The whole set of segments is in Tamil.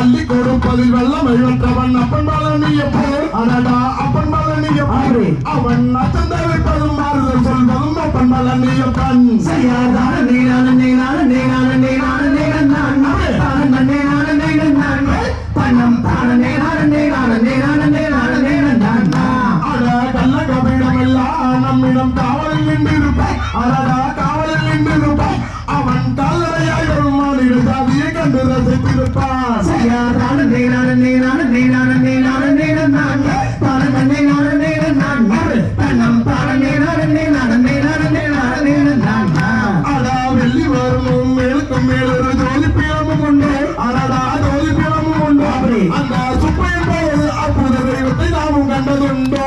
அள்ளி கொடுப்பதில் வெள்ளம் எழுற்றவன் அப்பன் பழனிய போல் அடடா அப்பன் பழனிய போல் அவன் அச்சந்தேவைப்பதும் மாறுதல் சொல்வதும் அப்பன் பழனிய கண் செய்யாதான அந்த சுப்பையன் போது அற்புத தெய்வத்தை நாமும் கண்டதுண்டோ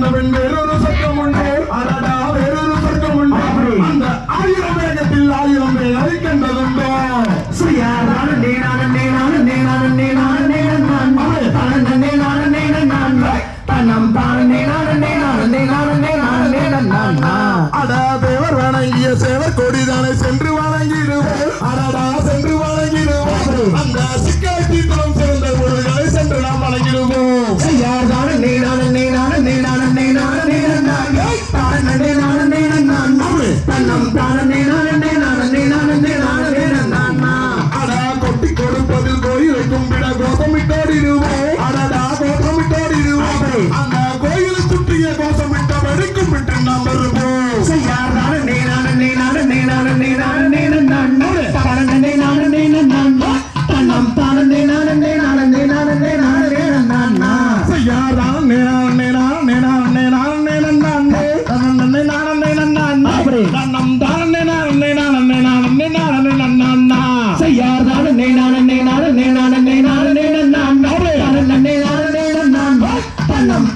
பன்னிரண்டும் கண்டவன் வேறொரு சொர்க்கம் உண்டு அடடா வேறொரு சொர்க்கம் உண்டு அந்த ஆயிரம் வேகத்தில் ஆயிரம் பேர் அதை கண்டதுண்டோ அடா தேவர் வணங்கிய சேவர் கொடிதானை சென்று வணங்கிடுவோம் அடடா I'm I'm done, I'm done.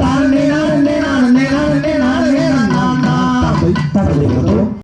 தாண்டினார்